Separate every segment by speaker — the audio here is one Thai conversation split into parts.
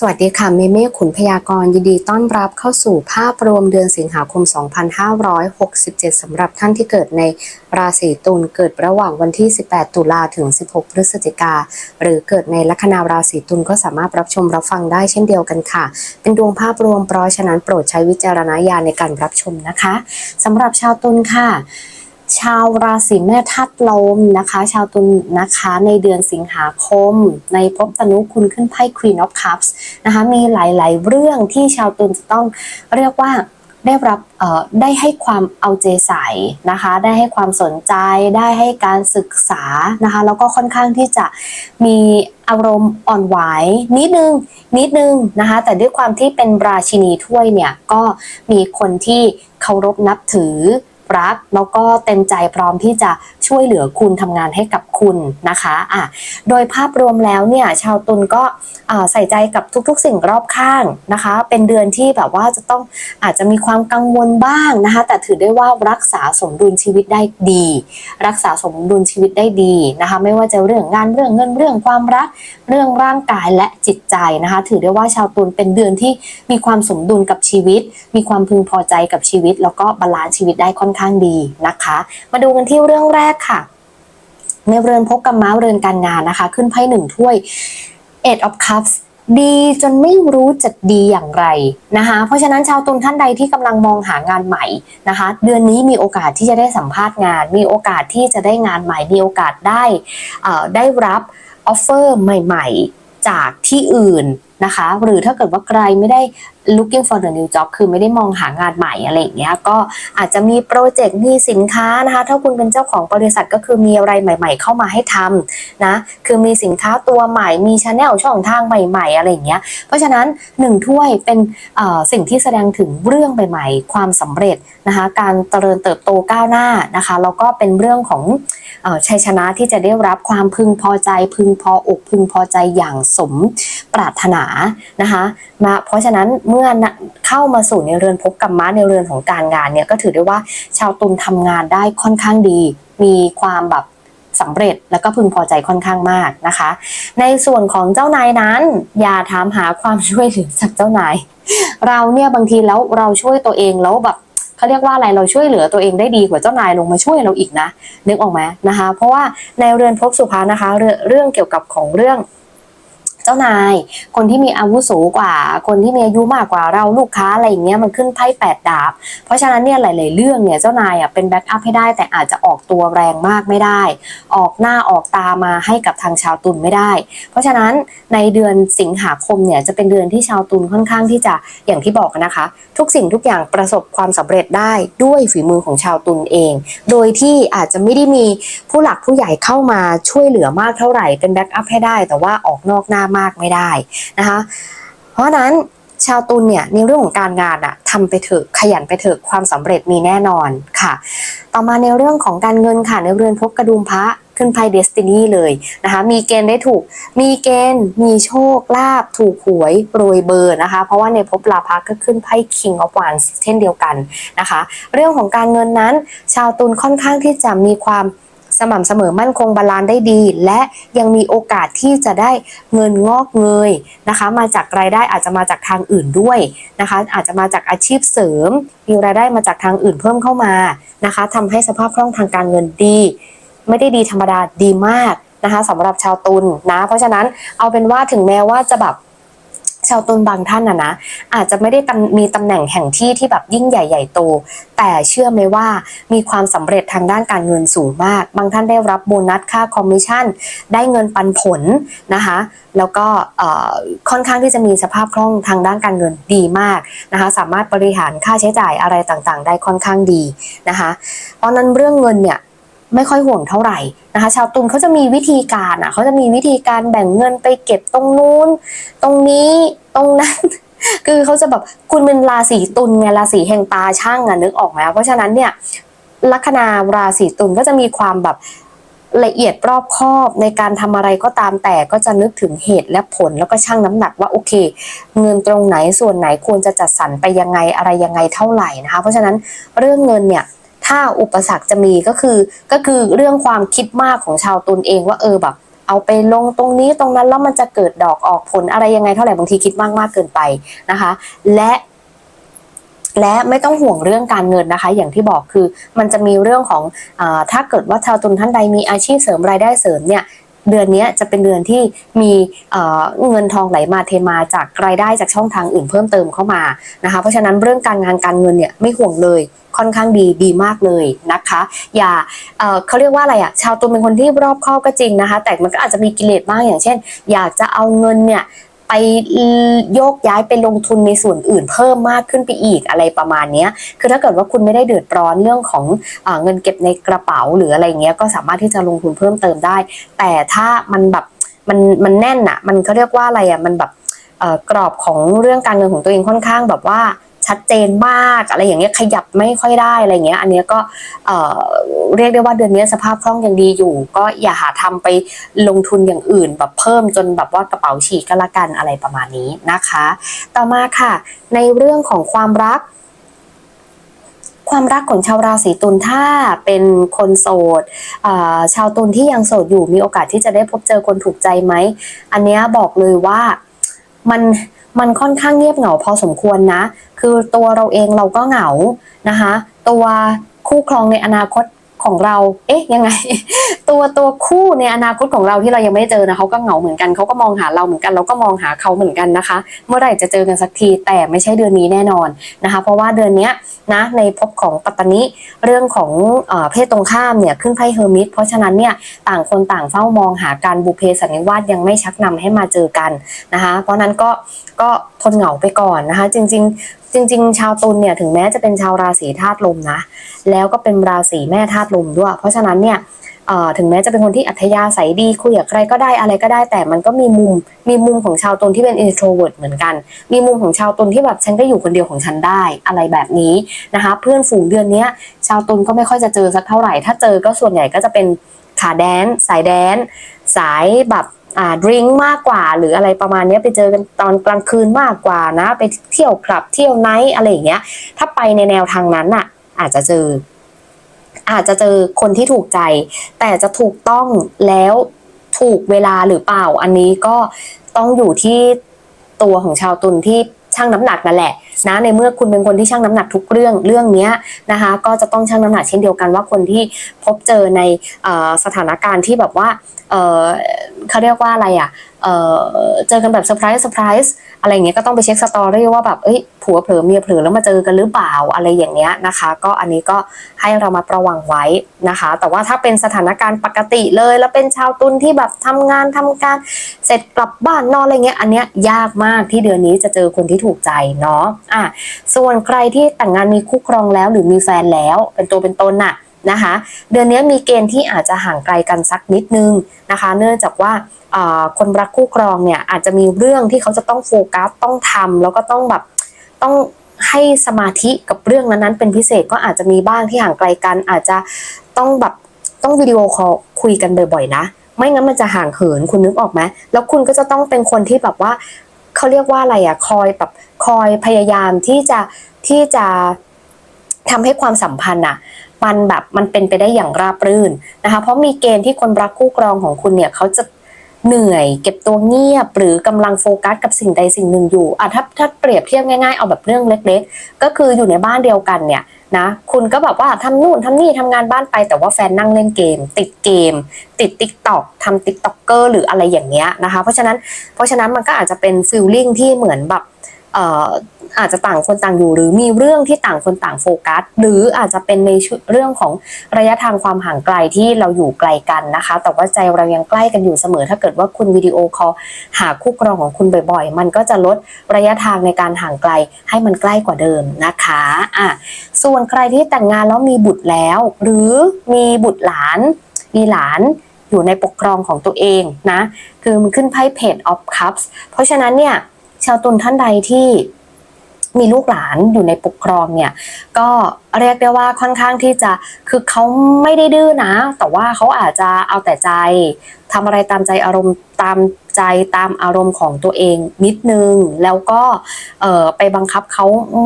Speaker 1: สวัสดีค่ะเมเม่ขุนพยากรณ์ยินดีต้อนรับเข้าสู่ภาพรวมเดือนสิงหาคม 2567 สำหรับท่านที่เกิดในราศีตุลเกิดระหว่างวันที่ 18 ตุลาถึง 16 พฤศจิกา หรือเกิดในลัคนาราศีตุลก็สามารถรับชมรับฟังได้เช่นเดียวกันค่ะ เป็นดวงภาพรวมเพราะฉะนั้นโปรดใช้วิจารณญาณในการรับชมนะคะสำหรับชาวตุลค่ะ ชาวราศีแม่ธาตุลมนะคะ ชาวตุลนะคะ ในเดือนสิงหาคม ในภพตนุคุณขึ้นไพ่ Queen of Cups นะคะ มีหลาย ๆ เรื่องที่ชาวตุลจะต้องเรียกว่าได้รับเออได้ให้ความเอาใจใส่นะคะ ได้ให้ความสนใจ ได้ให้การศึกษานะคะ แล้วก็ค่อนข้างที่จะมีอารมณ์อ่อนไหวนิดนึงนิดนึงนะคะ แต่ด้วยความที่เป็นราชินีถ้วยเนี่ยก็มีคนที่เคารพนับถือ รัก แล้วก็เต็มใจพร้อมที่จะ ช่วยเหลือคุณทำงานให้กับคุณนะคะอะโดยภาพรวมแล้วเนี่ยชาวตุลก็ใส่ใจกับทุกๆ สิ่งรอบข้างนะคะ เป็นเดือนที่แบบว่าจะต้องอาจจะมีความกังวลบ้างนะคะ แต่ถือได้ว่ารักษาสมดุลชีวิตได้ดี รักษาสมดุลชีวิตได้ดีนะคะ ไม่ว่าจะเรื่องงานเรื่องเงินเรื่องความรัก เรื่องร่างกายและจิตใจนะคะ ถือได้ว่าชาวตุลเป็นเดือนที่มีความสมดุลกับชีวิต มีความพึงพอใจกับชีวิต แล้วก็บาลานซ์ชีวิตได้ค่อนข้างดีนะคะ มาดูกันที่เรื่องแรกค่ะ ในเรือนพบกับม้าเรือนการงานนะคะ ขึ้นไพ่หนึ่งถ้วย Eight of Cups ดีจนไม่รู้จะดีอย่างไรนะคะ เพราะฉะนั้นชาวตุลท่านใดที่กำลังมองหางานใหม่นะคะ เดือนนี้มีโอกาสที่จะได้สัมภาษณ์งาน มีโอกาสที่จะได้งานใหม่ มีโอกาสได้อ่อได้รับออฟเฟอร์ใหม่ ๆ จากที่อื่นนะคะ หรือถ้าเกิดว่าใครไม่ได้ looking for the new job คือไม่ได้มองหางานใหม่อะไรอย่างเงี้ย ก็อาจจะมีโปรเจกต์มีสินค้านะคะ ถ้าคุณเป็นเจ้าของบริษัทก็คือมีอะไรใหม่ ๆ เข้ามาให้ทำนะ คือมีสินค้าตัวใหม่ มีช anel ช่องทางใหม่ ๆ อะไรอย่างเงี้ย เพราะฉะนั้นหนึ่งถ้วยเป็นสิ่งที่แสดงถึงเรื่องใหม่ ๆ ความสำเร็จนะคะ การเจริญเติบโตก้าวหน้านะคะ แล้วก็เป็นเรื่องของอชัยชนะที่จะได้รับความพึงพอใจ พึงพออกพึงพอใจอย่างสมปรารถนานะคะมาเพราะฉะนั้นเมื่อเข้ามาสู่ในเรือนภพกับม้าในเรือนของการงานเนี่ยก็ถือได้ว่าชาวตุลทำงานได้ค่อนข้างดี มีความแบบสำเร็จแล้วก็พึงพอใจค่อนข้างมากนะคะ ในส่วนของเจ้านายนั้น อย่าถามหาความช่วยเหลือจากเจ้านาย เราเนี่ยบางทีแล้วเราช่วยตัวเองแล้วแบบเขาเรียกว่าอะไรเราช่วยเหลือตัวเองได้ดีกว่าเจ้านายลงมาช่วยเราอีกนะนึกออกไหมนะคะ เพราะว่าในเรือนภพสุภานะคะเรเรื่องเกี่ยวกับของเรื่อง เจ้านาย คนที่มีอาวุโสกว่า คนที่มีอายุมากกว่าเราลูกค้าอะไรอย่างเงี้ยมันขึ้นไพ่แปดดาบ เพราะฉะนั้นเนี่ยหลาย ๆ เรื่องเนี่ยเจ้านายอะเป็นแบ็กอัพให้ได้ แต่อาจจะออกตัวแรงมากไม่ได้ ออกหน้าออกตามาให้กับทางชาวตุลไม่ได้ เพราะฉะนั้นในเดือนสิงหาคมเนี่ยจะเป็นเดือนที่ชาวตุลค่อนข้างที่จะอย่างที่บอกนะคะ ทุกสิ่งทุกอย่างประสบความสำเร็จได้ด้วยฝีมือของชาวตุลเอง โดยที่อาจจะไม่ได้มีผู้หลักผู้ใหญ่เข้ามาช่วยเหลือมากเท่าไหร่เป็นแบ็กอัพให้ได้ แต่ว่าออกนอกหน้ามมากไม่ได้นะคะ เพราะนั้นชาวตุลเนี่ยในเรื่องของการงานอะทำไปเถอะขยันไปเถอะความสำเร็จมีแน่นอนค่ะ ต่อมาในเรื่องของการเงินค่ะในเรือนพบกระดุมพระขึ้นไพ่เดสตินีเลยนะคะมีเกณฑ์ได้ถูก มีเกณฑ์ มีโชคลาภถูกหวยโรยเบอร์นะคะ เพราะว่าในภพลาภะก็ขึ้นไพ่ King of Wands เช่นเดียวกันนะคะ เรื่องของการเงินนั้น ชาวตุลค่อนข้างที่จะมีความ สม่ำเสมอมั่นคงบาลานซ์ได้ดี และยังมีโอกาสที่จะได้เงินงอกเงยนะคะ มาจากรายได้อาจจะมาจากทางอื่นด้วยนะคะ อาจจะมาจากอาชีพเสริม มีรายได้มาจากทางอื่นเพิ่มเข้ามานะคะทำให้สภาพคล่องทางการเงินดี ไม่ได้ดีธรรมดาดีมากนะคะสำหรับชาวตุลนะเพราะฉะนั้นเอาเป็นว่าถึงแม้ว่าจะแบบ ชาวตุลบางท่านนะนะอาจจะไม่ได้มีตำแหน่งแห่งที่ที่แบบยิ่งใหญ่ใหญ่โต แต่เชื่อไหมว่ามีความสำเร็จทางด้านการเงินสูงมาก บางท่านได้รับโบนัสค่าคอมมิชชั่น ได้เงินปันผลนะคะแล้วก็ค่อนข้างที่จะมีสภาพคล่องทางด้านการเงินดีมากนะคะสามารถบริหารค่าใช้จ่ายอะไรต่างๆ ได้ค่อนข้างดีนะคะเพราะนั้นเรื่องเงินเนี่ย ไม่ค่อยห่วงเท่าไหร่นะคะ ชาวตุลเขาจะมีวิธีการอะเขาจะมีวิธีการแบ่งเงินไปเก็บตรงนู้น ตรงนี้ตรงนั้น คือเขาจะแบบคุณเป็นราศีตุลไงราศีแห่งตาช่างอะนึกออกไหมเพราะฉะนั้นเนี่ยลัคนาราศีตุลก็จะมีความแบบละเอียดรอบคอบในการทำอะไรก็ตามแต่ก็จะนึกถึงเหตุและผลแล้วก็ชั่งน้ำหนักว่าโอเค เงินตรงไหนส่วนไหนควรจะจัดสรรไปยังไงอะไรยังไงเท่าไหร่นะคะ เพราะฉะนั้นเรื่องเงินเนี่ย ถ้าอุปสรรคจะมีก็คือก็คือเรื่องความคิดมากของชาวตุลเองว่าเออแบบเอาไปลงตรงนี้ตรงนั้นแล้วมันจะเกิดดอกออกผลอะไรยังไงเท่าไหร่บางทีคิดมากมากเกินไปนะคะ และและไม่ต้องห่วงเรื่องการเงินนะคะ อย่างที่บอกคือมันจะมีเรื่องของอถ้าเกิดว่าชาวตุลท่านใดมีอาชีพเสริมรายได้เสริมเนี่ย เดือนนี้จะเป็นเดือนที่มีเเงินทองไหลมาเทมาจากรายได้จากช่องทางอื่นเพิ่มเติมเข้ามานะคะเพราะฉะนั้นเรื่องการงานการเงินเนี่ยไม่ห่วงเลยค่อนข้างดีดีมากเลยนะคะ อย่าเเขาเรียกว่าอะไรอะชาวตุลเป็นคนที่รอบคอบก็จริงนะคะ แต่มันก็อาจจะมีกิเลสบ้างอย่างเช่น อยากจะเอาเงินเนี่ย ไปโยกย้ายไปลงทุนในส่วนอื่นเพิ่มมากขึ้นไปอีกอะไรประมาณนี้คือถ้าเกิดว่าคุณไม่ได้เดือดร้อนเรื่องของอเงินเก็บในกระเป๋าหรืออะไรเงี้ยก็สามารถที่จะลงทุนเพิ่มเติมได้ แต่ถ้ามันแบบมันมันแน่นอะมันเขาเรียกว่าอะไรอะมันแบบกรอบของเรื่องการเงินของตัวเองค่อนข้างแบบว่า ชัดเจนมากอะไรอย่างเงี้ยขยับไม่ค่อยได้อะไรเงี้ย อันเนี้ยก็เเรียกได้ว่าเดือนนี้สภาพคล่องยังดีอยู่ ก็อย่าหาทำไปลงทุนอย่างอื่น แบบเพิ่มจนแบบว่ากระเป๋าฉีกก็แล้วกันอะไรประมาณนี้นะคะ ต่อมาค่ะ ในเรื่องของความรักความรักของชาวราศีตุลถ้าเป็นคนโสดชาวตุลที่ยังโสดอยู่มีโอกาสที่จะได้พบเจอคนถูกใจไหม อันเนี้ยบอกเลยว่ามัน มันค่อนข้างเงียบเหงาพอสมควรนะ คือตัวเราเองเราก็เหงานะคะ ตัวคู่ครองในอนาคต ของเรา เอ๊ะยังไง ตัวตัวคู่ในอนาคตของเราที่เรายังไม่ได้เจอนะเขาก็เหงาเหมือนกันเขาก็มองหาเราเหมือนกัน เราก็มองหาเขาเหมือนกันนะคะ เมื่อไหร่จะเจอกันสักทีแต่ไม่ใช่เดือนนี้แน่นอนนะคะ เพราะว่าเดือนนี้นะในภพของปัตตานิเรื่องของเอเพศตรงข้ามเนี่ยขึ้นไพ่เฮอร์มิสเพราะฉะนั้นเนี่ยต่างคนต่างเฝ้ามองหาการบุพเพสันนิวาสยังไม่ชักนำให้มาเจอกันนะคะ เพราะนั้นก็ก็ทนเหงาไปก่อนนะคะ จริง ๆจริงๆ ชาวตุลเนี่ยถึงแม้จะเป็นชาวราศีธาตุลมนะ แล้วก็เป็นราศีแม่ธาตุลมด้วย เพราะฉะนั้นเนี่ยถึงแม้จะเป็นคนที่อัธยาศัยดีคุยกับใครก็ได้อะไรก็ได้ แต่มันก็มีมุมมีมุมของชาวตุลที่เป็น introvert เหมือนกัน มีมุมของชาวตุลที่แบบฉันก็อยู่คนเดียวของฉันได้อะไรแบบนี้นะคะ เพื่อนฝูงเดือนเนี้ยชาวตุลก็ไม่ค่อยจะเจอสักเท่าไหร่ ถ้าเจอก็ส่วนใหญ่ก็จะเป็นขาแดนสายแดนสายแบบ อ่าดริงมากกว่าหรืออะไรประมาณนี้ไปเจอกันตอนกลางคืนมากกว่านะ ไปเที่ยวคลับเที่ยวไนท์อะไรอย่างเงี้ย ถ้าไปในแนวทางนั้นน่ะ อาจจะเจอ อาจจะเจอคนที่ถูกใจ แต่จะถูกต้องแล้วถูกเวลาหรือเปล่า อันนี้ก็ต้องอยู่ที่ตัวของชาวตุลที่ชั่งน้ำหนักนั่นแหละนะในเมื่อคุณเป็นคนที่ชั่งน้ำหนักทุกเรื่องเรื่องเนี้ยนะคะ ก็จะต้องชั่งน้ำหนักเช่นเดียวกันว่าคนที่พบเจอในอสถานการณ์ที่แบบว่าเออเขาเรียกว่าอะไรอะเออเจอกันแบบเซอร์ไพรส์เซอร์ไพรส์อะไรเงี้ยก็ต้องไปเช็คสตอรี่ว่าแบบเอ้ยผัวเผลอเมียเผลอแล้วมาเจอกันหรือเปล่าอะไรอย่างเงี้ยนะคะ ก็อันนี้ก็ให้เรามาประวังไว้นะคะ แต่ว่าถ้าเป็นสถานการณ์ปกติเลย แล้วเป็นชาวตุลที่แบบทำงานทำการเสร็จกลับบ้านนอนอะไรเงี้ยอันเนี้ยยากมากที่เดือนนี้จะเจอคนที่ถูกใจเนาะอะส่วนใครที่แต่งงานมีคู่ครองแล้วหรือมีแฟนแล้ว เป็นตัวเป็นตนน่ะ นะคะ เดือนนี้มีเกณฑ์ที่อาจจะห่างไกลกันสักนิดนึงนะคะ เนื่องจากว่าคนรักคู่ครองเนี่ยอาจจะมีเรื่องที่เขาจะต้องโฟกัสต้องทำแล้วก็ต้องแบบต้องให้สมาธิกับเรื่องนั้นๆเป็นพิเศษก็อาจจะมีบ้างที่ห่างไกลกัน อาจจะต้องแบบต้องวิดีโอคอลคุยกันบ่อยๆนะ ไม่งั้นมันจะห่างเหินคุณนึกออกไหมแล้วคุณก็จะต้องเป็นคนที่แบบว่าเขาเรียกว่าอะไรอะคอยแบบคอยพยายามที่จะที่จะทำให้ความสัมพันธ์อะ มันแบบมันเป็นไปได้อย่างราบรื่นนะคะ เพราะมีเกณฑ์ที่คนรักคู่ครองของคุณเนี่ยเขาจะเหนื่อย เก็บตัวเงียบ หรือกำลังโฟกัสกับสิ่งใดสิ่งหนึ่งอยู่อะถ้าถ้าเปรียบเทียบง่ายๆเอาแบบเรื่องเล็ก ๆ ก็คืออยู่ในบ้านเดียวกันเนี่ยนะคุณก็แบบว่าทำนู่นทำนี่ทำงานบ้านไปแต่ว่าแฟนนั่งเล่นเกม ติดเกม ติดติ๊กต็อกทำติ๊กต็อกเกอร์หรืออะไรอย่างเงี้ยนะคะ เพราะฉะนั้นเพราะฉะนั้นมันก็อาจจะเป็นฟิลลิ่งที่เหมือนแบบเอ่อ อาจจะต่างคนต่างอยู่ หรือมีเรื่องที่ต่างคนต่างโฟกัส หรืออาจจะเป็นในเรื่องของระยะทางความห่างไกลที่เราอยู่ไกลกันนะคะ แต่ว่าใจเรายังใกล้กันอยู่เสมอ ถ้าเกิดว่าคุณวิดีโอคอลหาคู่ครองของคุณบ่อยๆ มันก็จะลดระยะทางในการห่างไกลให้มันใกล้กว่าเดิมนะคะอะส่วนใครที่แต่งงานแล้วมีบุตรแล้ว หรือมีบุตรหลาน มีหลานอยู่ในปกครองของตัวเองนะ คือมันขึ้นไพ่เพจ of cups เพราะฉะนั้นเนี่ย ชาวตุลท่านใดที่ มีลูกหลานอยู่ในปกครองเนี่ยก็เรียกได้ว่าค่อนข้างที่จะคือเขาไม่ได้ดื้อนะ แต่ว่าเขาอาจจะเอาแต่ใจทำอะไรตามใจอารมณ์ตามใจตามอารมณ์ของตัวเองนิดนึง แล้วก็เออไปบังคับเขา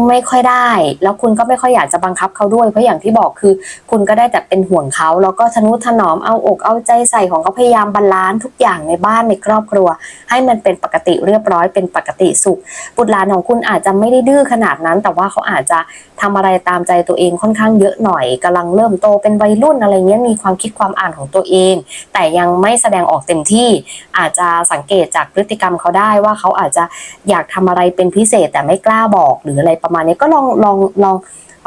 Speaker 1: ไม่ค่อยได้ แล้วคุณก็ไม่ค่อยอยากจะบังคับเขาด้วยเพราะอย่างที่บอกคือ คุณก็ได้แต่เป็นห่วงเขาแล้วก็ทนุถนอมเอาอกเอาใจใส่ของเขาพยายามบาลานซ์ทุกอย่างในบ้านในครอบครัว ให้มันเป็นปกติเรียบร้อยเป็นปกติสุข บุตรหลานของคุณอาจจะไม่ได้ดื้อขนาดนั้น แต่ว่าเขาอาจจะทำอะไรตามใจตัวเองค่อนข้างเยอะหน่อยกำลังเริ่มโตเป็นวัยรุ่นอะไรเงี้ยมีความคิดความอ่านของตัวเอง แต่ยังไม่แสดงออกเต็มที่ อาจจะสังเกตจากพฤติกรรมเขาได้ว่าเขาอาจจะอยากทำอะไรเป็นพิเศษแต่ไม่กล้าบอกหรืออะไรประมาณนี้ก็ลองลองลอง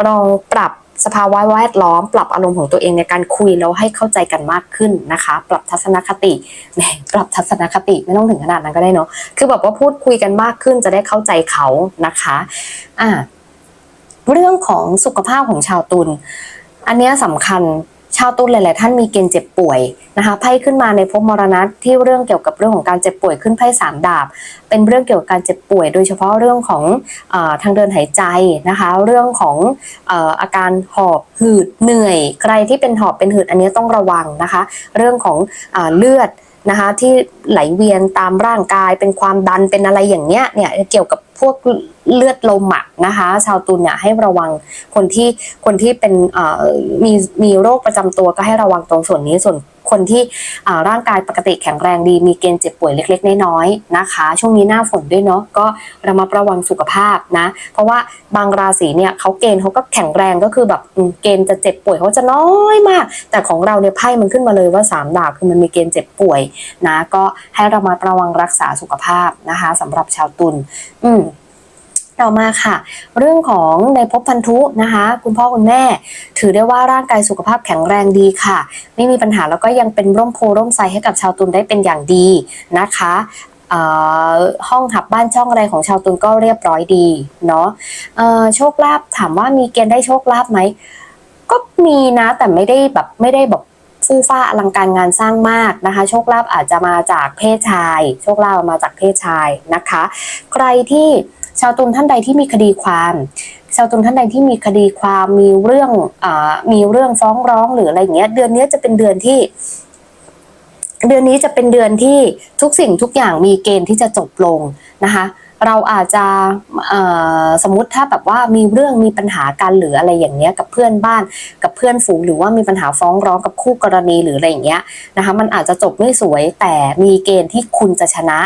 Speaker 1: ลองปรับสภาวะแวดล้อม ปรับอารมณ์ของตัวเองในการคุยแล้วให้เข้าใจกันมากขึ้นนะคะ ปรับทัศนคติแหมปรับทัศนคติไม่ต้องถึงขนาดนั้นก็ได้เนาะคือแบบว่าพูดคุยกันมากขึ้นจะได้เข้าใจเขานะคะอ่าเรื่องของสุขภาพของชาวตุลอันเนี้ยสำคัญ ชาวตุลหลาย ๆ ท่านมีเกณฑ์เจ็บป่วยนะคะไพ่ขึ้นมาในภพมรณะที่เรื่องเกี่ยวกับเรื่องของการเจ็บป่วยขึ้นไพ่สามดาบ เป็นเรื่องเกี่ยวกับการเจ็บป่วย โดยเฉพาะเรื่องของอทางเดินหายใจนะคะเรื่องของออาการหอบหืดเหนื่อย ใครที่เป็นหอบเป็นหืดอันนี้ต้องระวังนะคะ เรื่องของอเลือด นะคะที่ไหลเวียนตามร่างกายเป็นความดันเป็นอะไรอย่างเนี้ยเนี่ยเกี่ยวกับพวกเลือดลมอะนะคะ ชาวตุลเนี่ยให้ระวังคนที่คนที่เป็นเอ่อมีมีโรคประจำตัวก็ให้ระวังตรงส่วนนี้ส่วน คนที่ร่างกายปกติแข็งแรงดี มีเกณฑ์เจ็บป่วยเล็ก ๆ น้อยๆนะคะ ช่วงนี้หน้าฝนด้วยเนาะก็ระมัดระวังสุขภาพนะ เพราะว่าบางราศีเนี่ยเขาเกณฑ์เขาก็แข็งแรงก็คือแบบเกณฑ์จะเจ็บป่วยเขาจะน้อยมาก แต่ของเราเนี่ยไพ่มันขึ้นมาเลยว่าสามดาบคือมันมีเกณฑ์เจ็บป่วยนะ ก็ให้ระมัดระวังรักษาสุขภาพนะคะสำหรับชาวตุลอืม ต่อมาค่ะ เรื่องของในภพพันธุนะคะ คุณพ่อคุณแม่ ถือได้ว่าร่างกายสุขภาพแข็งแรงดีค่ะ ไม่มีปัญหาแล้วก็ยังเป็นร่มโพร่มไทรให้กับชาวตุลได้เป็นอย่างดีนะคะห้องหับบ้านช่องอะไรของชาวตุลก็เรียบร้อยดีเนาะโชคลาภถามว่ามีเกณฑ์ได้โชคลาภไหมก็มีนะแต่ไม่ได้แบบไม่ได้แบบฟูฟ้าอลังการงานสร้างมากนะคะ โชคลาภอาจจะมาจากเพศชาย โชคลาภมาจากเพศชายนะคะ ใครที่ ชาวตุลท่านใดที่มีคดีความ ชาวตุลท่านใดที่มีคดีความมีเรื่องอมีเรื่องฟ้องร้องหรืออะไรอย่างเงี้ย เดือนนี้จะเป็นเดือนที่ เดือนนี้จะเป็นเดือนที่ทุกสิ่งทุกอย่างมีเกณฑ์ที่จะจบลงนะคะเราอาจจะสมมติถ้าแบบว่ามีเรื่องมีปัญหากันหรืออะไรอย่างเงี้ยกับเพื่อนบ้านกับเพื่อนฝูงหรือว่ามีปัญหาฟ้องร้องกับคู่กรณีหรืออะไรอย่างเงี้ยนะคะมันอาจจะจบไม่สวยแต่มีเกณฑ์ที่คุณจะชนะ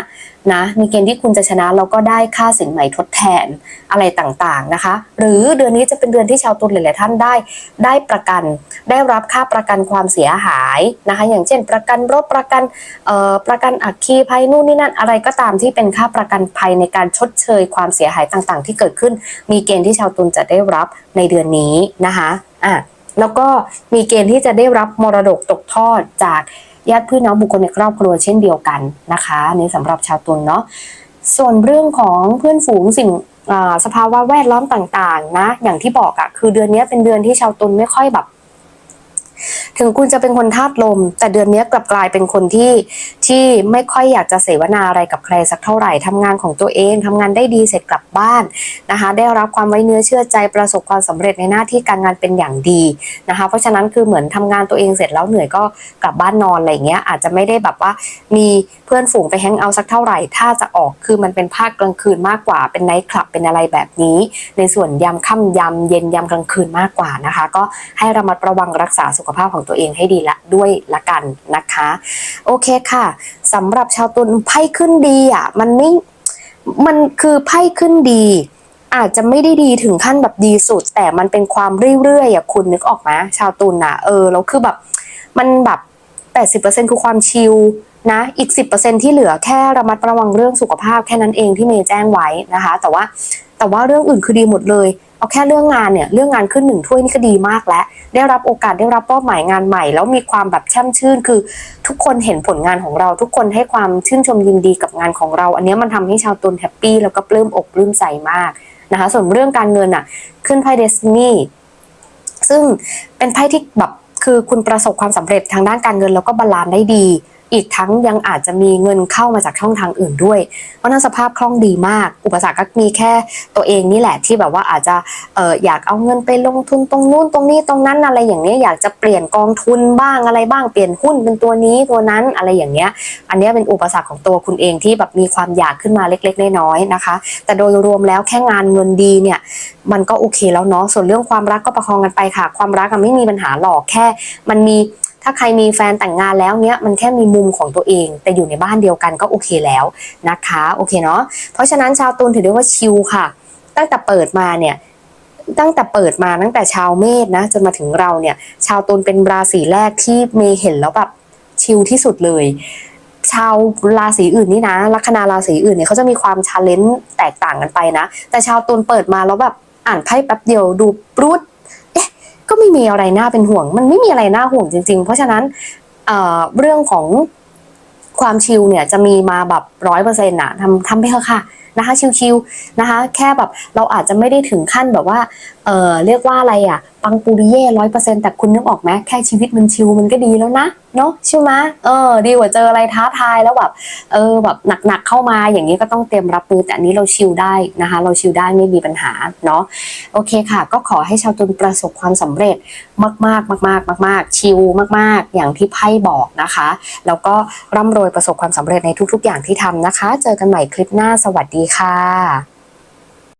Speaker 1: นะมีเกณฑ์ที่คุณจะชนะแล้วก็ได้ค่าสินใหม่ทดแทนอะไรต่างๆนะคะ หรือเดือนนี้จะเป็นเดือนที่ชาวตุลหลายๆท่านได้ ได้ประกันได้รับค่าประกันความเสียหายนะคะ อย่างเช่น ประกันรถประกันเอ่อประกันอัคคีภัยนู่นนี่นั่นอะไรก็ตามที่เป็นค่าประกันภัยในการชดเชยความเสียหายต่างๆ ที่เกิดขึ้น มีเกณฑ์ที่ชาวตุลจะได้รับในเดือนนี้นะคะอะแล้วก็มีเกณฑ์ที่จะได้รับมรดกตกทอดจาก ญาติพี่น้องบุคคลในครอบครัวเช่นเดียวกันนะคะนี่สำหรับชาวตุลเนาะส่วนเรื่องของเพื่อนฝูงสิ่งอ่าสภาวะแวดล้อมต่างๆนะอย่างที่บอกอะคือเดือนนี้เป็นเดือนที่ชาวตุลไม่ค่อยแบบ ถึงคุณจะเป็นคนธาตุลม แต่เดือนนี้กลับกลายเป็นคนที่ที่ไม่ค่อยอยากจะเสวนาอะไรกับใครสักเท่าไหร่ทำงานของตัวเองทำงานได้ดีเสร็จกลับบ้านนะคะ ได้รับความไว้เนื้อเชื่อใจประสบความสำเร็จในหน้าที่การงานเป็นอย่างดีนะคะ เพราะฉะนั้นคือเหมือนทำงานตัวเองเสร็จแล้วเหนื่อยก็กลับบ้านนอนอะไรเงี้ยอาจจะไม่ได้แบบว่ามีเพื่อนฝูงไปแฮงเอาสักเท่าไหร่ ถ้าจะออกคือมันเป็นภาคกลางคืนมากกว่าเป็นไนท์คลับเป็นอะไรแบบนี้ ในส่วนยามค่ำยามเย็นยามกลางคืนมากกว่านะคะ ก็ให้ระมัดระวังรักษาสุขขภาพของตัวเองให้ดีละด้วยละกันนะคะ โอเคค่ะสำหรับชาวตุลไพ่ขึ้นดีอะมันไม่มันคือไพ่ขึ้นดี อาจจะไม่ได้ดีถึงขั้นแบบดีสุด แต่มันเป็นความเรื่อยๆอะคุณนึกออกไหมชาวตุลอะเออแล้วคือแบบมันแบบ80%คือความชิลนะ อีก 10%ที่เหลือแค่ระมัดระวังเรื่องสุขภาพแค่นั้นเองที่เมย์แจ้งไว้นะคะ แต่ว่าแต่ว่าเรื่องอื่นคือดีหมดเลย เอาแค่เรื่องงานเนี่ยเรื่องงานขึ้นหนึ่งถ้วยนี่ก็ดีมากแล้ว ได้รับโอกาสได้รับเป้าหมายงานใหม่ แล้วมีความแบบแช่มชื่น คือทุกคนเห็นผลงานของเรา ทุกคนให้ความชื่นชมยินดีกับงานของเรา อันนี้มันทำให้ชาวตุลแฮปปี้แล้วก็ปลื้มอกปลื้มใจมากนะคะส่วนเรื่องการเงินอะขึ้นไพ่เดสตินีซึ่งเป็นไพ่ที่แบบคือคุณประสบความสำเร็จทางด้านการเงินแล้วก็บาลานซ์ได้ดี อีกทั้งยังอาจจะมีเงินเข้ามาจากช่องทางอื่นด้วย เพราะนั้นสภาพคล่องดีมาก อุปสรรคก็มีแค่ตัวเองนี่แหละที่แบบว่าอาจจะเอออยากเอาเงินไปลงทุนตรงนู้นตรงนี้ตรงนั้นอะไรอย่างเนี้ยอยากจะเปลี่ยนกองทุนบ้างอะไรบ้างเปลี่ยนหุ้นเป็นตัวนี้ตัวนั้นอะไรอย่างเงี้ย อันนี้เป็นอุปสรรคของตัวคุณเองที่แบบมีความอยากขึ้นมาเล็กๆน้อยๆนะคะ แต่โดยรวมแล้วแค่งานเงินดีเนี่ยมันก็โอเคแล้วเนาะส่วนเรื่องความรักก็ประคองกันไปค่ะ ความรักอะไม่มีปัญหาหรอกแค่ มันมี ถ้าใครมีแฟนแต่งงานแล้วเนี้ยมันแค่มีมุมของตัวเอง แต่อยู่ในบ้านเดียวกันก็โอเคแล้วนะคะโอเคเนาะเพราะฉะนั้นชาวตุลถือได้ว่าชิลค่ะ ตั้งแต่เปิดมาเนี่ยตั้งแต่เปิดมาตั้งแต่ชาวเมษนะจนมาถึงเราเนี่ย ชาวตุลเป็นราศีแรกที่เมย์เห็นแล้วแบบชิลที่สุดเลย ชาวราศีอื่นนี่นะลัคนาราศีอื่นเนี่ยเขาจะมีความชาเลนจ์แตกต่างกันไปนะ แต่ชาวตุลเปิดมาแล้วแบบอ่านไพ่แป๊บเดียวดูปรุด ก็ไม่มีอะไรน่าเป็นห่วง มันไม่มีอะไรน่าห่วงจริง ๆ เพราะฉะนั้นเเรื่องของความชิลเนี่ยจะมีมาแบบร้อยเปอร์เซ็นต์ะทำทำไปเถอะค่ะ นะคะ ชิลๆนะคะ แค่แบบเราอาจจะไม่ได้ถึงขั้นแบบว่า เออเรียกว่าอะไรอะ ปังปูริเย่ร้อยเปอร์เซ็นต์แต่คุณนึกออกไหมแค่ชีวิตมันชิลมันก็ดีแล้วนะ เนาะใช่ไหมเออ ดีกว่าเจออะไรท้าทายแล้วแบบ เออ แบบหนักๆเข้ามาอย่างนี้ก็ต้องเตรียมรับมือแต่อันนี้เราชิลได้นะคะ เราชิลได้ไม่มีปัญหาเนาะ โอเคค่ะ ก็ขอให้ชาวตุลประสบความสำเร็จมากๆมากๆมากๆชิลมาก ๆ อย่างที่ไพ่บอกนะคะ แล้วก็ร่ำรวยประสบความสำเร็จในทุก ๆ อย่างที่ทำนะคะ เจอกันใหม่คลิปหน้าสวัสดีค่ะ